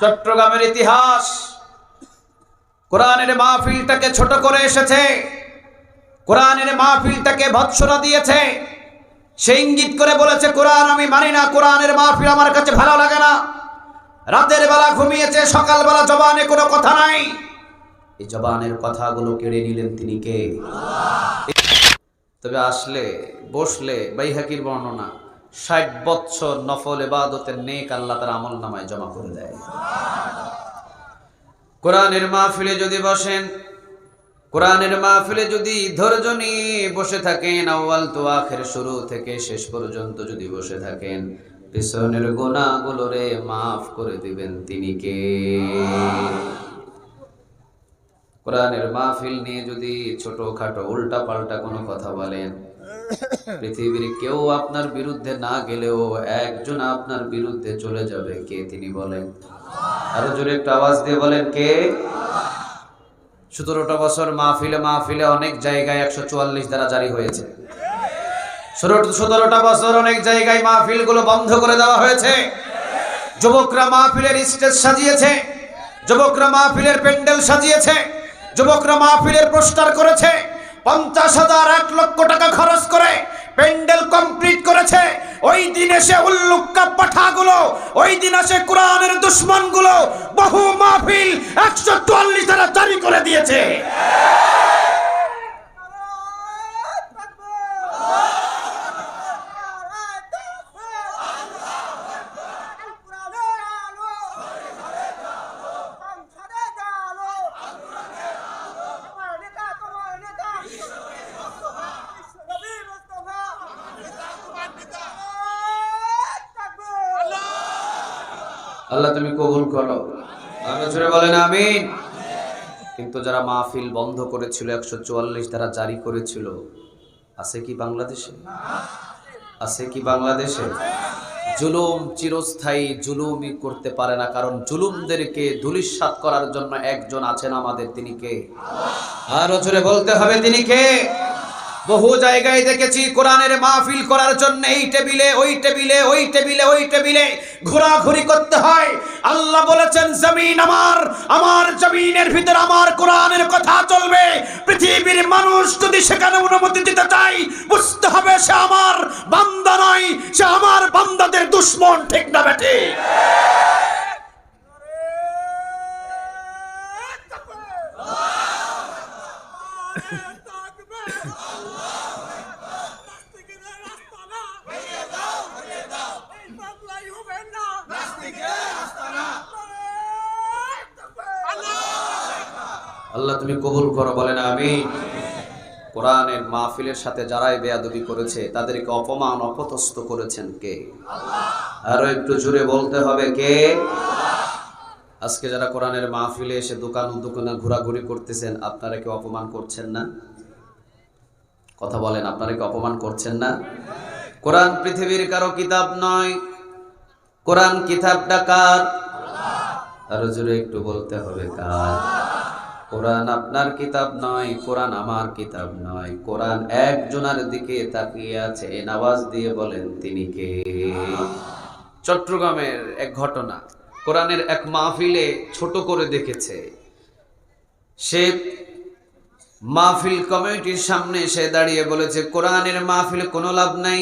চট্টগ্রামের ইতিহাস কোরআনের মাহফিলটাকে ছোট করে এসেছে। কোরআনের মাহফিলটাকে ভৎসনা দিয়েছে। সে ইঙ্গিত করে বলেছে, কোরআন আমি মানি না, কোরআনের মাহফিল আমার কাছে ভালো লাগে না। রাতের বেলা ঘুমিয়েছে, সকালবেলা জবানে কোনো কথা নাই। এই জবানের কথাগুলো কেড়ে নিলেন তিনি কে? তবে আসলে, বসলে বাইহাকির বর্ণনা ষাট বৎসর নফল এবাদতের নেক আল্লাহ তার আমল নামায় জমা করে দেয়। কোরআনের মাহফিলে যদি বসেন, কোরআনের মাহফিলে যদি ধৈর্য নিয়ে বসে থাকেন, আউয়াল তো আখের শুরু থেকে শেষ পর্যন্ত যদি বসে থাকেন, পিছনের গোনাগুলোরে মাফ করে দিবেন তিনি কে? কোরআনের মাহফিল নিয়ে যদি ছোটখাটো উল্টা পাল্টা কোনো কথা বলেন পৃথিবীর কেউ আপনার বিরুদ্ধে না গেলেও একজন আপনার বিরুদ্ধে চলে যাবে, কে তিনি বলেন? আরও জোরে একটু আওয়াজ দিয়ে বলেন, কে? সতেরোটা বছর মাহফিলে মাহফিলে অনেক জায়গায় একশো চুয়াল্লিশ দ্বারা জারি হয়েছে। সতেরোটা বছর অনেক জায়গায় মাহফিলগুলো বন্ধ করে দেওয়া হয়েছে। যুবকরা মাহফিলের স্টেজ সাজিয়েছে। যুবকরা মাহফিলের প্যান্ডেল সাজিয়েছে। যুবকরা মাহফিলের পোস্টার করেছে। পঞ্চাশ হাজার এক লক্ষ টাকা খরচ করে প্যান্ডেল কমপ্লিট করেছে। ওই দিন এসে উল্লুক্কা পাঠাগুলো, ওই দিন এসে কোরআনের দুশ্মনগুলো, বহু মাহফিল একশো চুয়াল্লিশ ধারা জারি করে দিয়েছে। আল্লাহ তুমি কবুল করো। বলেন, আমিন। কিন্তু যারা মাহফিল বন্ধ করেছিল, একশো চুয়াল্লিশ দ্বারা জারি করেছিল, আছে কি বাংলাদেশে? আছে কি বাংলাদেশে? জুলুম চিরস্থায়ী, জুলুমই করতে পারে না, কারণ জুলুমদেরকে ধুলিস্বাত করার জন্য একজন আছেন আমাদের, তিনি কে? আরও বলতে হবে, তিনি কে? বহু জায়গায় দেখেছি কোরআনের মাহফিল করার জন্য এই টেবিলে, ওই টেবিলে ওই টেবিলে ওই টেবিলে ঘোরাঘুরি করতে হয়। আল্লাহ বলেছেন, জমিন আমার আমার জমিনের ভিতর আমার কোরআনের কথা চলবে। পৃথিবীর মানুষ যদি সেখানে অনুমতি দিতে চাই বুঝতে হবে সে আমার বান্দা নয়, সে আমার বান্দাদের দুশ্মন, ঠিক না বেঠে আল্লাহ তুমি কবুল করো, বলেন আমি কোরআনের মাহফিলের সাথে যারাই বেয়াদবি করেছে, তাদেরকে অপমান অপতস্ত করেছেন কে? আরও একটু জুড়ে বলতে হবে কে? আজকে যারা কোরআনের মাহফিলে এসে দোকান দোকানে ঘোরাঘুরি করতেছেন, আপনারা কি অপমান করছেন না? কথা বলেন, আপনারা কি অপমান করছেন না? কোরআন পৃথিবীর কারও কিতাব নয়। কোরআন কিতাবটা কার? আরও জোরে একটু বলতে হবে কার? কোরআন আপনার কিতাব নয়, কোরআন আমার কিতাব নয়। কোরআন একজনের দিকে তাকিয়ে আছে, নামাজ দিয়ে বলেন তিনি কে? চট্টগ্রামের এক ঘটনা, কোরআনের এক মাহফিলে ছোট করে দেখেছে। সে মাহফিল কমিটির সামনে সে দাঁড়িয়ে বলেছে, কোরআনের মাহফিলে কোনো লাভ নাই।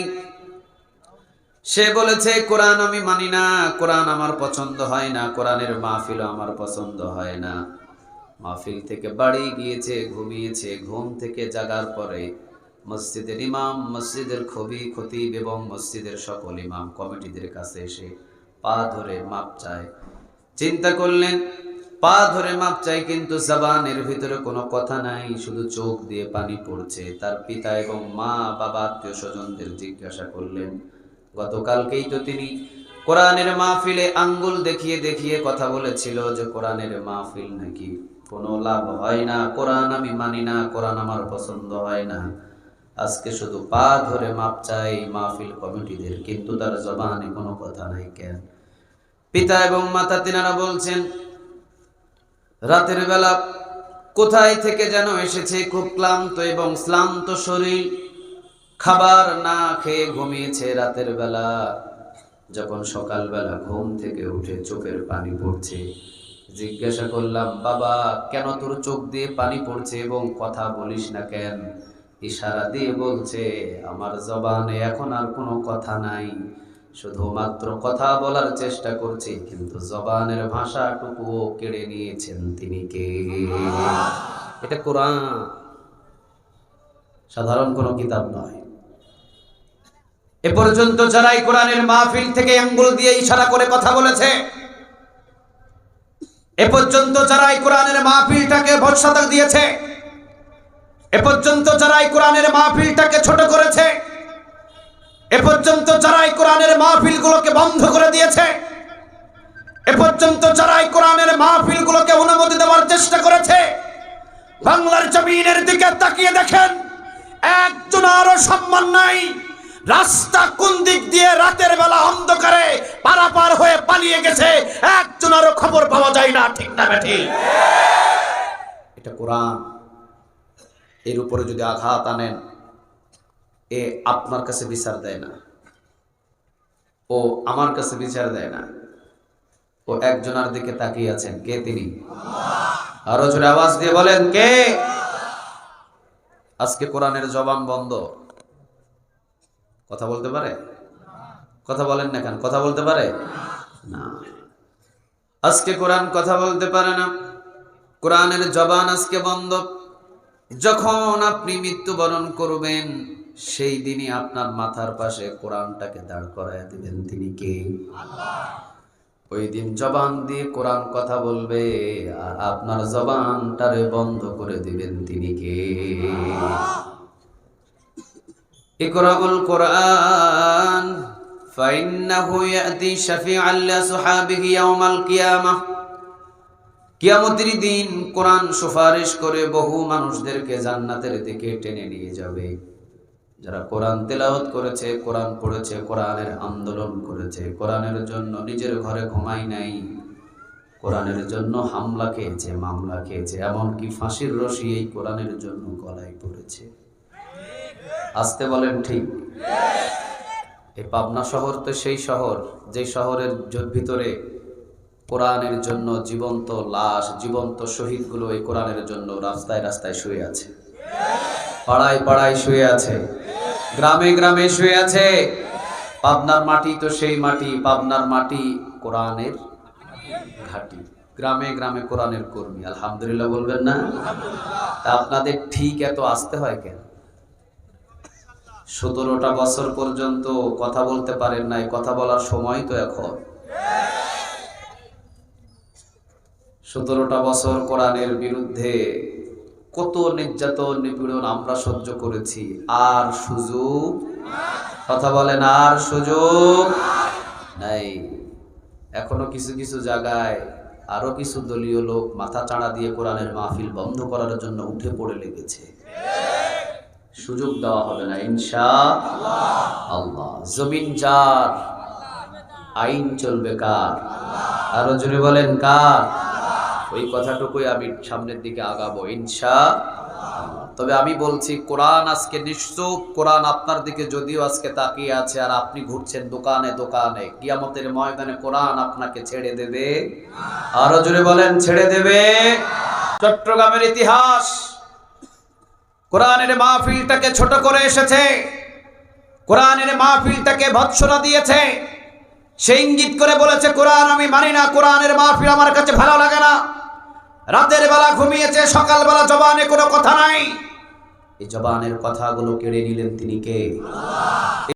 সে বলেছে, কোরআন আমি মানি না, কোরআন আমার পছন্দ হয় না, কোরআনের মাহফিল আমার পছন্দ হয় না। মাহফিল থেকে বাড়ি গিয়েছে, ঘুমিয়েছে, ঘুম থেকে জাগার পরে মসজিদের ইমাম, মসজিদের খবি খতিব এবং মসজিদের সকল ইমাম কমিটিদের কাছে এসে পা ধরে মাপ চায়। চিন্তা করলেন, পা ধরে মাপ চাই কিন্তু জবানের ভিতরে কোনো কথা নাই, শুধু চোখ দিয়ে পানি পড়ছে। তার পিতা এবং মা, বাবা, আত্মীয় স্বজনদের জিজ্ঞাসা করলেন, গতকালকেই তো তিনি কোরআনের মাহফিলে আঙ্গুল দেখিয়ে দেখিয়ে কথা বলেছিল যে কোরআনের মাহফিল নাকি কোনো লাভ হয় না। কোরআন আমি মানি না, কোরআন আমার পছন্দ হয় না। আজকে শুধু পা ধরে মাপ চাই মাহফিল কমিটিদের, কিন্তু তার জবানে কোনো কথা নাই কেন? পিতা এবং মাতা তিনারা বলছেন, রাতের বেলা কোথায় থেকে যেন এসেছে খুব ক্লান্ত এবং শ্লান্ত শরীর, খাবার না খেয়ে ঘুমিয়েছে রাতের বেলা। যখন সকালবেলা ঘুম থেকে উঠে চোখের পানি পড়ছে জিজ্ঞাসা করলাম, বাবা, কেন তোর চোখ দিয়ে পানি পড়ছে এবং কথা বলিস না কেন? ইশারা দিয়ে বলছে, আমার জবানে এখন আর কোনো কথা নাই। শুধুমাত্র কথা বলার চেষ্টা করছি, কিন্তু জবানের ভাষাটুকুও কেড়ে নিয়েছেন তিনি কে? এটা কোরআন। সাধারণ কোনো কিতাব নয়। এ পর্যন্ত যারা এই কোরআনের মাহফিল থেকে আঙ্গুল দিয়ে ইশারা করে কথা বলেছে এ পর্যন্ত যারা এই কোরআনের মাহফিলটাকে ভরসাতা দিয়েছে, এ পর্যন্ত যারা এই কোরআনের মাহফিলটাকে ছোট করেছে, এ পর্যন্ত যারা এই কোরআনের মাহফিলগুলোকে বন্ধ করে দিয়েছে, এ পর্যন্ত যারা এই কোরআনের মাহফিলগুলোকে অনুমতি দেওয়ার চেষ্টা করেছে, বাংলার জমিনের দিকে তাকিয়ে দেখেন, একজন আরও সম্মান নাই। রাস্তা কোন দিক দিয়ে রাতের বেলা অন্ধকারে পারাপার হয়ে পালিয়ে গেছে একজন আরও খবর পাওয়া যায় না, ঠিক না বেঠি এটা কোরআন। এর উপরে যদি আঘাত আনেন, এ আপনার কাছে বিচার দেয় না। ও আমার কাছে বিচার দেয় না। ও একজনের দিকে তাকিয়ে আছেন। কে তিনি? আরও জোরে আওয়াজ দিয়ে বলেন, কে? আজকে কোরআনের জবান বন্ধ। কথা বলতে পারে? কথা বলেন না কেন? কথা বলতে পারে? না। আজকে কোরআন কথা বলতে পারে না। কোরআনের জবান আজকে বন্ধ। যখন আপনি মৃত্যুবরণ করবেন, সেই দিনই আপনার মাথার পাশে কোরআনটাকে দাঁড় করায় দিবেন। তিনি কে? ওই দিন জবান দিয়ে কোরআন কথা বলবে আর আপনার জবানটারে বন্ধ করে দিবেন। তিনি কে? ইকরাউল কোরআন ফাইন্নাহু ইয়াতি শাফিআন লিআসহাবিহি ইয়াউমাল কিয়ামাহ কিয়ামতের দিন কোরআন সুপারিশ করে বহু মানুষদেরকে জান্নাতের দিকে টেনে নিয়ে যাবে। যারা কোরআন তেলাওয়াত করেছে, কোরআন পড়েছে, কোরআনের আন্দোলন করেছে, কোরআনের জন্য নিজের ঘরে ঘুমাই নাই, কোরআনের জন্য হামলা খেয়েছে, মামলা খেয়েছে, এমনকি ফাঁসির রশি এই কোরআনের জন্য গলায় পড়েছে। আসতে বলেন ঠিক। এই পাবনা শহর তো সেই শহর, যে শহরের ভিতরে কোরআনের জন্য জীবন্ত লাশ, জীবন্ত শহীদগুলো এই কোরআনের জন্য রাস্তায় রাস্তায় শুয়ে আছে। পাড়ায় পাড়ায় শুয়ে আছে। গ্রামে গ্রামে শুয়ে আছে। পাবনার মাটি তো সেই মাটি, পাবনার মাটি কোরআনের ঘাটি। গ্রামে গ্রামে কোরআনের কর্মী, আলহামদুলিল্লাহ বলবেন না? তা আপনাদের ঠিক এত আসতে হয় কেন? সতেরোটা বছর পর্যন্ত কথা বলতে পারেন নাই, কথা বলার সময় তো এখন। সতেরোটা বছর কোরআনের বিরুদ্ধে কত নির্যাতন, নিপীড়ন আমরা সহ্য করেছি। আর সুযোগ? কথা বলেন, আর সুযোগ? নাই। এখনও কিছু কিছু জায়গায় আরও কিছু দলীয় লোক মাথা চাড়া দিয়ে কোরআনের মাহফিল বন্ধ করার জন্য উঠে পড়ে লেগেছে। সুযোগ দেওয়া হবে না, ইনশা আল্লাহ। জমিন যার, আইন চলবে কার? আরও জোরে বলেন কার? ওই কথাটুকুই আমি সামনের দিকে আগাবো, ইনশা তবে আমি বলছি, কোরআন আজকে নিশ্চুপ, কোরআন আপনার দিকে যদিও আজকে তাকিয়ে আছে, আর আপনি ঘুরছেন দোকানে দোকানে, কিয়ামতের ময়দানে কোরআন আপনাকে ছেড়ে দেবে। আরও জোরে বলেন, ছেড়ে দেবে। চট্টগ্রামের ইতিহাস। কোরআনের মাহফিলটাকে ছোট করে এসেছে। কোরআনের মাহফিলটাকে ভৎসনা দিয়েছে। সে ইঙ্গিত করে বলেছে, কোরআন আমি মানি না, কোরআনের মাহফিল আমার কাছে ভালো লাগে না। রাতের বেলা ঘুমিয়েছে, সকালবেলা জবানে কোনো কথা নাই। এই জবানের কথাগুলো কেড়ে নিলেন তিনি কে?